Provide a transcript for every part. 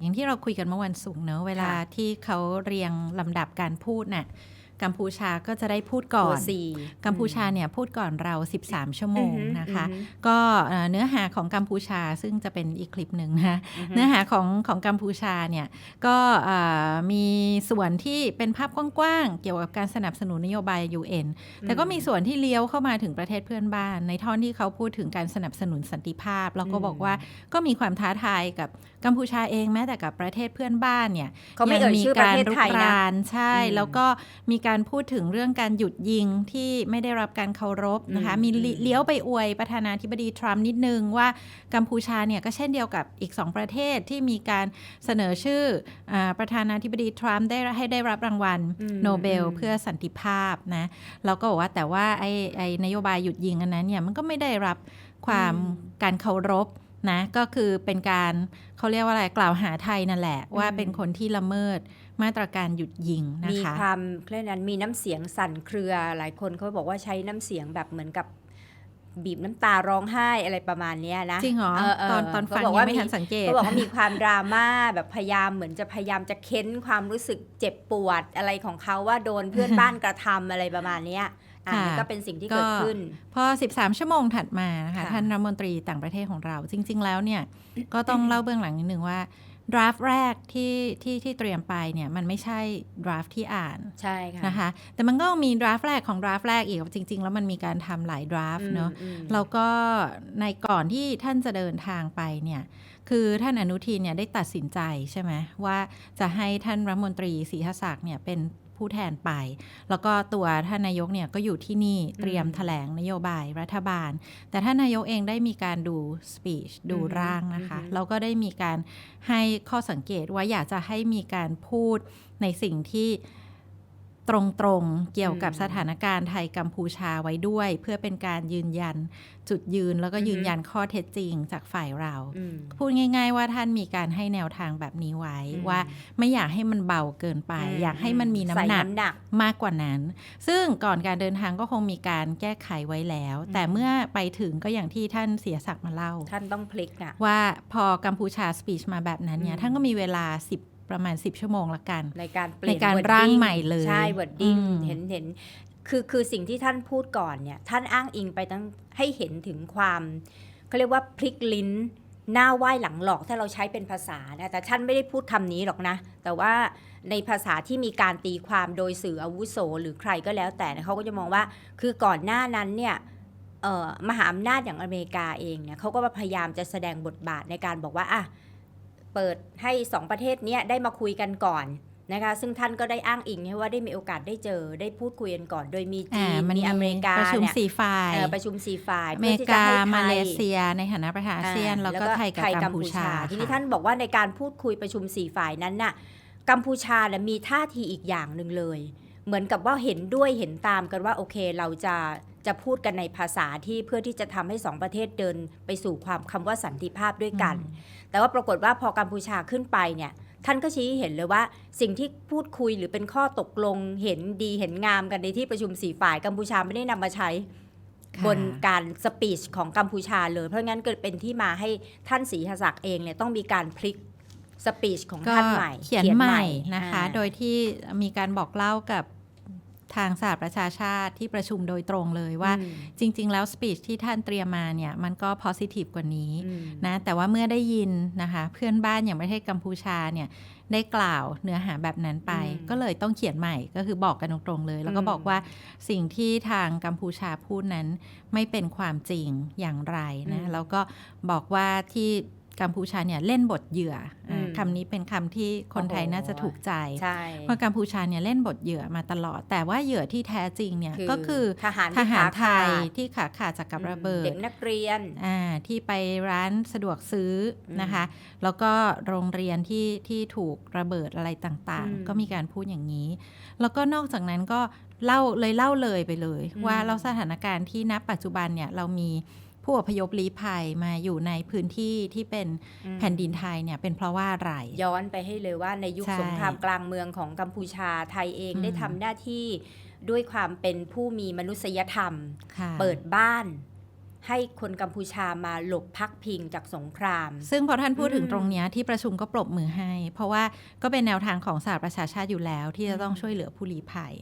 อย่างที่เราคุยกันเมื่อวันศุกร์เนอะเวลาค่ะที่เขาเรียงลำดับการพูดน่ะ กัมพูชาก็จะได้พูดก่อตัวนสี่กัมพูชาเนี่ยพูดก่อนเรา 13 ชั่วโมงอือฮึนะคะอือฮึก็เอ่อเนื้อหาของกัมพูชาซึ่งจะเป็นอีกคลิปหนึ่งนะอือฮึเนื้อหาของของกัมพูชาเนี่ยก็เอ่อมีส่วนที่เป็นภาพกว้างๆ เกี่ยวกับการสนับสนุนนโยบาย UN แต่ก็มีส่วนที่เลี้ยวเข้ามาถึงประเทศเพื่อนบ้าน ในท่อนที่เขาพูดถึงการสนับสนุนสันติภาพ แล้วก็อืมบอกว่าก็มีความท้าทายกับกัมพูชาเองแม้แต่กับประเทศเพื่อนบ้านเนี่ยเขาไม่เอ่ยชื่อประเทศไทยงมีการรุกนะรานใช่อืมแล้วก็มีการพูดถึงเรื่องการหยุดยิงที่ไม่ได้รับการเคารพนะคะอืมมีอืมเลี้ยวไปอวยประธานาธิบดีทรัมป์นิดนึงว่ากัมพูชาเนี่ยก็เช่นเดียวกับอีก 2 ประเทศที่มีการเสนอชื่ออาประธานาธิบดีทรัมป์ได้ให้ได้รับรางวัลอืมโนเบลอืมเพื่อสันติภาพนะแล้วก็บอกว่าแต่ว่าไอ้ไอ้นโยบายหยุดยิงอันนั้นเนี่ยมันก็ไม่ได้รับความการเคารพ นะก็คือเป็นการเขาเรียกว่าอะไรกล่าวหาไทยนั่นแหละ ว่าเป็นคนที่ละเมิดมาตรการหยุดยิงนะมีคะความเครียกนั้นมีน้ำเสียงสั่นเครือหลายคนเขาบอกว่าใช้น้ำเสียงแบบเหมือนกับบีบน้ำตาร้องไห้อะไรประมาณเนี้ยนะจริงเหรอเเตอนตอนฟังเขาบอกยัว่างไม่มีทันสังเกตเขาบอกว่ามีความดราม่าแบบพยายามเหมือนจะพยายามจะเค้นความรู้สึกเจ็บปวดอะไรของเขาว่าโดนเพื่อนบ้านกระทำอะไรประมาณเนี้ย อะค่ะนี่ก็เป็นสิ่งที่เกิดขึ้น พอ 13 ชั่วโมงถัดมานะคะค่ะท่านรัฐมนตรีต่างประเทศของเรา จริง ๆ แล้วเนี่ยก็ต้องเล่าเบื้องหลังนิดนึงว่าดราฟแรกที่ที่ที่เตรียมไปเนี่ยมันไม่ใช่ดราฟที่อ่านใช่ค่ะนะคะแต่มันก็มีดราฟแรกของดราฟแรกอีกจริง ๆ แล้วมันมีการทำหลายดราฟเนาะอืมแล้วก็ในก่อนที่ท่านจะเดินทางไปเนี่ยคือท่านอนุทินเนี่ยได้ตัดสินใจใช่ไหมว่าจะให้ท่านรัฐมนตรีศรีหศักดิ์เนี่ยเป็น ผู้แทนไป แล้วก็ตัวท่านนายกเนี่ยก็อยู่ที่นี่เตรียมอืมแถลงนโยบายรัฐบาล แต่ท่านนายกเองได้มีการดูสปีชดูอือฮึร่างนะคะอือฮึแล้วก็ได้มีการให้ข้อสังเกตว่าอยากจะให้มีการพูดในสิ่งที่ ตรงๆ เกี่ยวกับสถานการณ์ไทยกัมพูชาไว้ด้วย เพื่อเป็นการยืนยันจุดยืนแล้วก็ยืนยันข้อเท็จจริงจากฝ่ายเราอืมพูดง่าย ๆ ว่าท่านมีการให้แนวทางแบบนี้ไว้อืมว่าไม่อยากให้มันเบาเกินไปมอยากให้มันมีน้ำใส่หนักน้ำหนักมากกว่านั้น ซึ่งก่อนการเดินทางก็คงมีการแก้ไขไว้แล้วอืมแต่เมื่อไปถึงก็อย่างที่ท่านเสียศักดิ์มาเล่า ท่านต้องพลิกอะว่าพอกัมพูชาสปีชมาแบบนั้นเนี่ยอืมท่านก็มีเวลา 10 ประมาณ 10 ชั่วโมงละกัน ในการเปลี่ยนในการ wording ร่างใหม่เลย ใช่ wording อืมเห็นเห็นคือคือสิ่งที่ท่านพูดก่อนเนี่ยท่านอ้างอิงไปตั้งให้เห็นถึงความเขาเรียกว่าพลิกลิ้นหน้าไหว้หลังหลอกถ้าเราใช้เป็นภาษานะแต่ท่านไม่ได้พูดคำนี้หรอกนะ แต่ว่าในภาษาที่มีการตีความโดยสื่ออาวุโส หรือใครก็แล้วแต่เนี่ยเขาก็จะมองว่าคือก่อนหน้านั้นเนี่ยเอ่อมหาอำนาจอย่างอเมริกาเองเนี่ยเขาก็พยายามจะแสดงบทบาทในการบอกว่าอะ เปิดให้สองประเทศเนี้ยได้มาคุยกันก่อนนะคะซึ่งท่านก็ได้อ้างอิงให้ว่าได้มีโอกาสได้เจอได้พูดคุยกันก่อน โดยมีจีอ่านมันมีอเมริกาประชุมเนี่ยสี่ฝ่ายเอ่อประชุมสี่ฝ่ายอเพื่เมอริที่จะกาให้ไทมาเลยเซีย ในฐานะประธานอาเซียนอ่าแล้วก็ไทยกับกัมพูชา ทีนี้ค่ะท่านบอกว่าในการพูดคุยประชุมสี่ฝ่ายนั้นน่ะกัมพูชาน่ะมีท่าทีอีกอย่างหนึ่งเลย เหมือนกับว่าเห็นด้วยเห็นตามกันว่าโอเคเราจะ จะพูดกันในภาษาที่เพื่อที่จะทำให้สองประเทศเดินไปสู่ความคำว่าสันติภาพด้วยกัน แต่ว่าปรากฏว่าพอกัมพูชาขึ้นไปเนี่ยท่านก็ชี้ให้เห็นเลยว่าสิ่งที่พูดคุยหรือเป็นข้อตกลงเห็นดีเห็นงามกันในที่ประชุมสี่ฝ่ายกัมพูชาไม่ได้นำมาใช้ค่ะบนการสปีชของกัมพูชาเลย เพราะงั้นเกิดเป็นที่มาให้ท่านศรีหศักดิ์เองเนี่ยต้องมีการพลิกสปีชของก็ท่านใหม่ เขียนใหม่นะคะอ่าโดยที่มีการบอกเล่ากับ ทางสหประชาชาติที่ประชุมโดยตรงเลยว่าอืมจริง ๆ แล้วสปีชที่ท่านเตรียมมาเนี่ยมันก็ positive กว่านี้อืมนะแต่ว่าเมื่อได้ยินนะคะเพื่อนบ้านอย่างประเทศกัมพูชาเนี่ยได้กล่าวเนื้อหาแบบนั้นไปอืมก็เลยต้องเขียนใหม่ก็คือบอกกันตรงๆเลย แล้วก็อืมบอกว่าสิ่งที่ทางกัมพูชาพูดนั้นไม่เป็นความจริงอย่างไรนะแล้วก็บอกว่าที่ กัมพูชาเนี่ยเล่นบทเหยื่ออคำนี้เป็นคำที่คนไทยน่าจะถูกใจใช่เพราะกัมพูชาเนี่ยเล่นบทเหยื่อมาตลอด แต่ว่าเหยื่อที่แท้จริงเนี่ยก็คือทหารทหารไทยที่ขาขาดจากกับระเบิดเด็กนักเรียนที่ไปร้านสะดวกซื้อนะคะ แล้วก็โรงเรียนที่ที่ถูกระเบิดอะไรต่างๆ ก็มีการพูดอย่างนี้ แล้วก็นอกจากนั้นก็เล่าเลยเล่าเลยไปเลย ว่าเราสถานการณ์ที่ณปัจจุบันเนี่ยเรามี ผู้อพยพลี้ภัยมาอยู่ในพื้นที่ที่เป็นอืมแผ่นดินไทยเนี่ยเป็นเพราะว่าอะไร ย้อนไปให้เลยว่าในยุคใช่สงครามกลางเมืองของกัมพูชาไทยเองอืมได้ทำหน้าที่ด้วยความเป็นผู้มีมนุษยธรรมค่ะเปิดบ้านให้คนกัมพูชามาหลบพักพิงจากสงคราม ซึ่งพอท่านพูดถึงอืมตรงเนี้ยที่ประชุมก็ปรบมือให้ เพราะว่าก็เป็นแนวทางของสหประชาชาติอยู่แล้ว ที่จะต้องช่วยเหลือผู้ลี้ภัย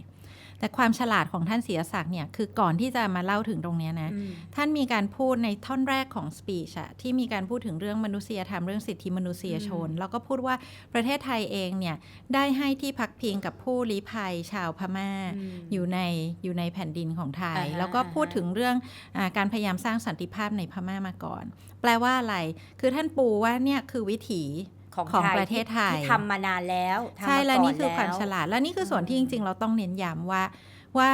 แต่ความฉลาดของท่านเสียศักดิ์เนี่ยคือก่อนที่จะมาเล่าถึงตรงเนี้ยนะอืมท่านมีการพูดในท่อนแรกของสปีชอะที่มีการพูดถึงเรื่องมนุษยธรรมเรื่องสิทธิมนุษยชนอืมแล้วก็พูดว่าประเทศไทยเองเนี่ยได้ให้ที่พักพิงกับผู้ลี้ภัยชาวพม่ามอยู่ในอยู่ในแผ่นดินของไทยอ่าฮะแล้วก็พูดอ่าฮะถึงเรื่องอาการพยายามสร้างสันติภาพในพม่ามาก่อน แปลว่าอะไร คือท่านปูว่าเนี่ยคือวิถี ของของไทยประเทศไทยที่ทำมานานแล้วทำใช่มาและก่นี่คือความแล้ฉลาด และนี่คือส่วนที่จอืมริง ๆ เราต้องเน้นย้ำว่าว่า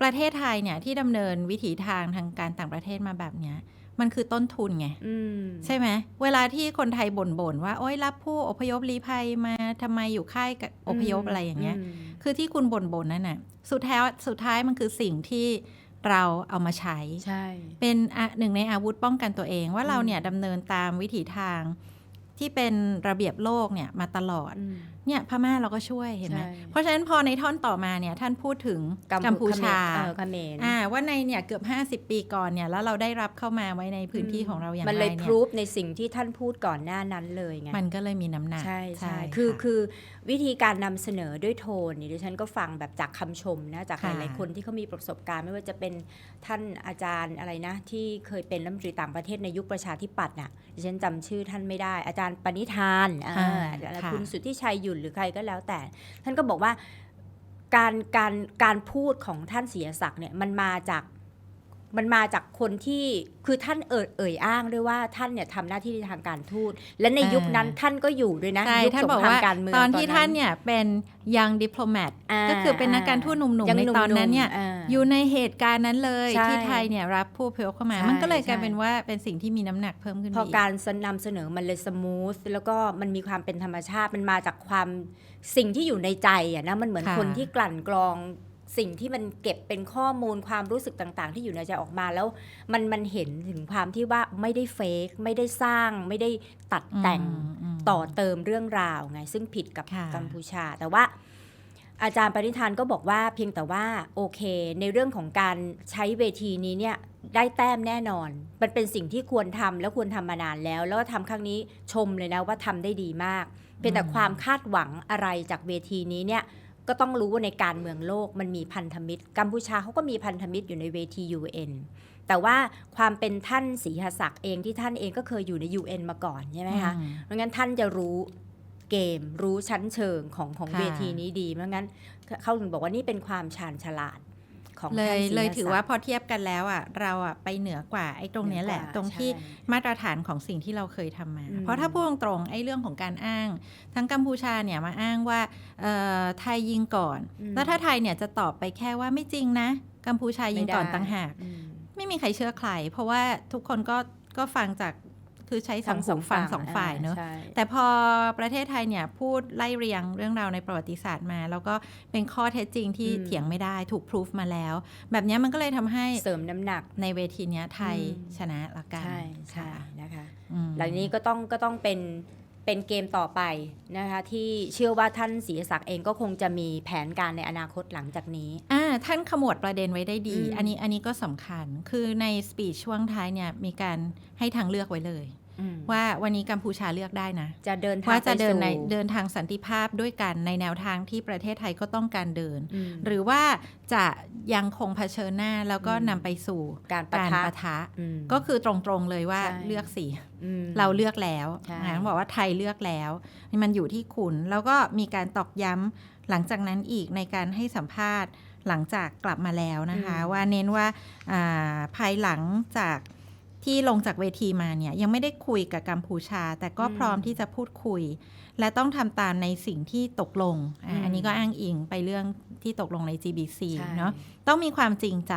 ประเทศไทยเนี่ยที่ดำเนินวิถีทางทางการต่างประเทศมาแบบเนี้ยมันคือต้นทุนไงอืมใช่ไหมเวลาที่คนไทยบ่นๆว่า โอ๊ยรับผู้อพยพลี้ภัยมาทำไมอยู่ค่ายกับอพยพอะไรอย่างเงี้ยมคือที่คุณบ่นๆนั่นน่ะสุดท้ายสุดท้ายมันคือสิ่งที่เราเอามาใช้ใช่ เป็นอะหนึ่งในอาวุธป้องกันตัวเองว่าอืมเราเนี่ยดำเนินตามวิถีทาง ที่เป็นระเบียบโลกเนี่ยมาตลอดอ เนี่ยพม่าเราก็ช่วยเห็นไหมใช่เพราะฉะนั้นพอในท่อนต่อมาเนี่ยท่านพูดถึงกัมพูชาเออเขมรอ่าว่าในเนี่ยเกือบ 50 ปีก่อนเนี่ยแล้วเราได้รับเข้ามาไว้ในพื้นที่ของเราอย่างมันไรเลยเนี่พยรูฟในสิ่งที่ท่านพูดก่อนหน้านั้นเลยไงมันก็เลยมีน้ำหนักใช่ใช่ะคือคือวิธีการนำเสนอด้วยโทนนี่ดิฉันก็ฟังแบบจากคำชมนะจากหค่ะลายๆคนที่เขามีประสบการณ์ไม่ว่าจะเป็นท่านอาจารย์อะไรนะ ที่เคยเป็นรัฐมนตรีต่างประเทศในยุคประชาธิปัตย์น่ะดิฉันจำชื่อท่านไม่ได้ อาจารย์ปณิธานอ่าอ่าอะไรค่ะคุณสุทธิชัยหยุ่นหรือใครก็แล้วแต่ ท่านก็บอกว่าการการการพูดของท่านเสียศักดิ์เนี่ยมันมาจาก มันมาจากคนที่คือท่านเอ่ยเอ่ยอ้างด้วยว่าท่านเนี่ยทำหน้าที่ในทางการทูตและในยุคนั้นท่านก็อยู่ด้วยนะใช่ยุคท่านสงบอกครามว่าการเมืองตอนที่ท่านเนี่ยเป็นยังดิปโลแมตาก็คือเป็นนักการทูตหนุ่มยังๆในตอนนั้นเนี่ยหๆาอยู่ในเหตุการณ์นั้นเลยใช่ที่ไทยเนี่ยรับผู้อพยพเข้ามาใช่มันก็เลยกลายใช่เป็นว่าเป็นสิ่งที่มีน้ำหนักเพิ่มขึ้นพไปออีกการนำเสนอมันเลยสมูทแล้วก็มันมีความเป็นธรรมชาติมันมาจากความสิ่งที่อยู่ในใจอะนะมันเหมือนค่ะคนที่กลั่นกรอง สิ่งที่มันเก็บเป็นข้อมูลความรู้สึกต่างๆ ที่อยู่ในใจออกมาแล้ว มันมันเห็นถึงความที่ว่าไม่ได้เฟกไม่ได้สร้าง ไม่ได้ตัดแต่งอืมต่อเติมเรื่องราวไง ซึ่งผิดกับค่ะกัมพูชา แต่ว่าอาจารย์ปณิธานก็บอกว่าเพียงแต่ว่าโอเค ในเรื่องของการใช้เวทีนี้เนี่ยได้แต้มแน่นอน มันเป็นสิ่งที่ควรทำและควรทำมานานแล้ว แล้วก็ทำครั้งนี้ชมเลยนะว่าทำได้ดีมากเพียงแต่ความคาดหวังอะไรจากเวทีนี้เนี่ย ก็ต้องรู้ว่าในการเมืองโลกมันมีพันธมิตร กัมพูชาเขาก็มีพันธมิตรอยู่ในเวที UN แต่ว่าความเป็นท่านศรีหศักดิ์เองที่ท่านเองก็เคยอยู่ใน UN มาก่อนใช่ไหมคะอืมเพราะงั้นท่านจะรู้เกมรู้ชั้นเชิงของของค่ะเวทีนี้ดีเพราะงั้นเขาถึงบอกว่านี่เป็นความชาญฉลาด ของเลท่านยศรีเลยศักดิ์ถือว่าพอเทียบกันแล้วอะเราอะไปเหนือกว่าไอ้ตรงเนี้ยแหละเหนือกว่าตรงที่ใช่มาตรฐานของสิ่งที่เราเคยทำมาอืมเพราะถ้าพูดตรงๆไอ้เรื่องของการอ้าง ทั้งกัมพูชาเนี่ยมาอ้างว่าเอ่อไทยยิงก่อนอืมแล้วถ้าไทยเนี่ยจะตอบไปแค่ว่าไม่จริงนะ กัมพูชายิงก่อนไม่ได้ต่างหากอืมไม่มีใครเชื่อใคร เพราะว่าทุกคนก็ก็ฟังจาก คือใช้สองหูฟังสองฝ่ายเนอะใช่แต่พอประเทศไทยเนี่ยพูดไล่เรียงเรื่องราวในประวัติศาสตร์มา แล้วก็เป็นข้อเท็จจริงที่อืมเถียงไม่ได้ถูกพิสูจมาแล้ว แบบเนี้ยมันก็เลยทำให้เสริมน้ำหนักในเวทีเนี้ยไทยอืมชนะละกันใช่ใช่ค่ะนะคะอืมหลังนี้ก็ต้องก็ต้องเป็นเป็นเกมต่อไปนะคะที่เชื่อว่าท่านศรีศักดิ์เองก็คงจะมีแผนการในอนาคตหลังจากนี้อ่าท่านขมวดประเด็นไว้ได้ดีอืมอันนี้อันนี้ก็สำคัญคือในสปีชช่วงท้ายเนี่ยมีการให้ทางเลือกไว้เลยอืม ว่าวันนี้กัมพูชาเลือกได้นะ จะเดินทางว่าจะไปเดินสู่ในเดินทางสันติภาพด้วยกันในแนวทางที่ประเทศไทยก็ต้องการเดินอืมหรือว่าจะยังคงเผชิญหน้าแล้วก็อืมนำไปสู่การปะการทะปะทะอืมก็คือตรงๆเลยว่าใช่เลือกสิอืมเราเลือกแล้วใช่นะบอกว่าไทยเลือกแล้วมันอยู่ที่คุณ แล้วก็มีการตอกย้ำหลังจากนั้นอีกในการให้สัมภาษณ์หลังจากกลับมาแล้วนะคะ ว่าเน้นว่าอ่าภายหลังจาก ที่ลงจากเวทีมาเนี่ยยังไม่ได้คุยกับกัมพูชา แต่ก็พร้อมที่จะพูดคุย และต้องทำตามในสิ่งที่ตกลงอะอันนี้ก็อ้างอิงไปเรื่องที่ตกลงใน GBC ใช่เนาะต้องมีความจริงใจ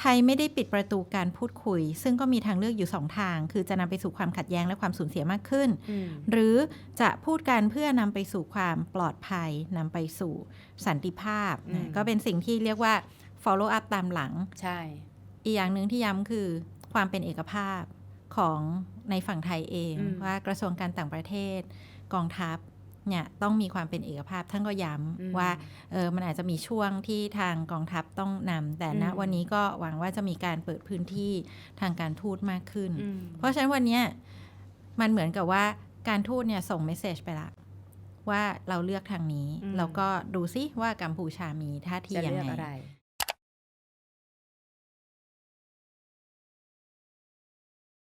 ไทยไม่ได้ปิดประตูการพูดคุย ซึ่งก็มีทางเลือกอยู่สองทาง คือจะนำไปสู่ความขัดแย้งและความสูญเสียมากขึ้นอืมหรือจะพูดกันเพื่อนำไปสู่ความปลอดภัยนำไปสู่สันติภาพอืมนะก็เป็นสิ่งที่เรียกว่า follow up ตามหลังใช่ อีกอย่างหนึ่งที่ย้ำคือ ความเป็นเอกภาพของในฝั่งไทยเองอืมว่ากระทรวงการต่างประเทศกองทัพเนี่ยต้องมีความเป็นเอกภาพท่านก็ย้อืมำว่าเออมันอาจจะมีช่วงที่ทางกองทัพต้องนำแต่ณอืมวันนี้ก็หวังว่าจะมีการเปิดพื้นที่ทางการทูตมากขึ้นอืมเพราะฉะนั้นวันเนี้ยมันเหมือนกับว่าการทูตเนี่ยส่งเมสเซจไปละว่าเราเลือกทางนี้อืมแล้วก็ดูซิว่ากัมพูชามีท่าทีจะยังเลือกไงอะไร